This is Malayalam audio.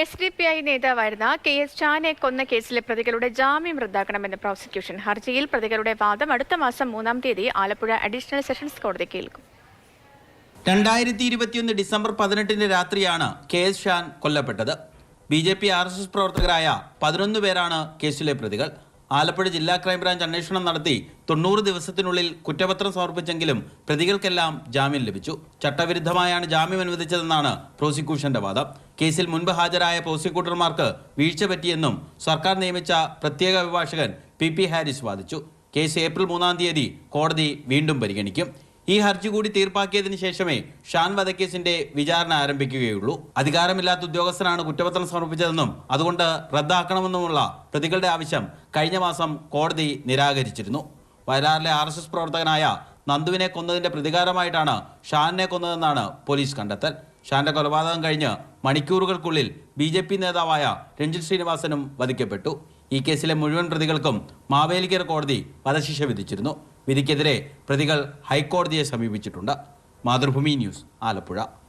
എസ് ഡി പി ഐ നേതാവായിരുന്ന കെ എസ് ഷാനെ കൊന്ന കേസിലെ പ്രതികളുടെ ജാമ്യം റദ്ദാക്കണമെന്ന് പ്രോസിക്യൂഷൻ ഹർജിയിൽ പ്രതികളുടെ വാദം അടുത്ത മാസം മൂന്നാം തീയതി ആലപ്പുഴ അഡീഷണൽ സെഷൻസ് കോടതി കേൾക്കും രണ്ടായിരത്തി ഇരുപത്തിയൊന്ന് ഡിസംബർ പതിനെട്ടിന് രാത്രിയാണ് കെ എസ് ഷാൻ കൊല്ലപ്പെട്ടത്. B J P R S S പ്രവർത്തകരായ പതിനൊന്ന് പേരാണ് കേസിലെ പ്രതികൾ. ആലപ്പുഴ ജില്ലാ ക്രൈംബ്രാഞ്ച് അന്വേഷണം നടത്തി തൊണ്ണൂറ് ദിവസത്തിനുള്ളിൽ കുറ്റപത്രം സമർപ്പിച്ചെങ്കിലും പ്രതികൾക്കെല്ലാം ജാമ്യം ലഭിച്ചു. ചട്ടവിരുദ്ധമായാണ് ജാമ്യം അനുവദിച്ചതെന്നാണ് പ്രോസിക്യൂഷന്റെ വാദം. കേസിൽ മുൻപ് ഹാജരായ പ്രോസിക്യൂട്ടർമാർക്ക് വീഴ്ച പറ്റിയെന്നും സർക്കാർ നിയമിച്ച പ്രത്യേക അഭിഭാഷകൻ പി പി ഹാരിസ് വാദിച്ചു. കേസ് ഏപ്രിൽ മൂന്നാം തീയതി കോടതി വീണ്ടും പരിഗണിക്കും. ഈ ഹർജി കൂടി തീർപ്പാക്കിയതിനു ശേഷമേ ഷാൻ വധക്കേസിന്റെ വിചാരണ ആരംഭിക്കുകയുള്ളൂ. അധികാരമില്ലാത്ത ഉദ്യോഗസ്ഥനാണ് കുറ്റപത്രം സമർപ്പിച്ചതെന്നും അതുകൊണ്ട് റദ്ദാക്കണമെന്നുമുള്ള പ്രതികളുടെ ആവശ്യം കഴിഞ്ഞ മാസം കോടതി നിരാകരിച്ചിരുന്നു. വയലാറിലെ ആർ പ്രവർത്തകനായ നന്ദുവിനെ കൊന്നതിന്റെ പ്രതികാരമായിട്ടാണ് ഷാനിനെ കൊന്നതെന്നാണ് പോലീസ് കണ്ടെത്തൽ. ഷാന്റെ കൊലപാതകം കഴിഞ്ഞ് മണിക്കൂറുകൾക്കുള്ളിൽ ബി ജെ പി നേതാവായ രഞ്ജിത് ശ്രീനിവാസനും വധിക്കപ്പെട്ടു. ഈ കേസിലെ മുഴുവൻ പ്രതികൾക്കും മാവേലിക്കർ കോടതി വധശിക്ഷ വിധിച്ചിരുന്നു. വിധിക്കെതിരെ പ്രതികൾ ഹൈക്കോടതിയെ സമീപിച്ചിട്ടുണ്ട്. മാതൃഭൂമി ന്യൂസ് ആലപ്പുഴ.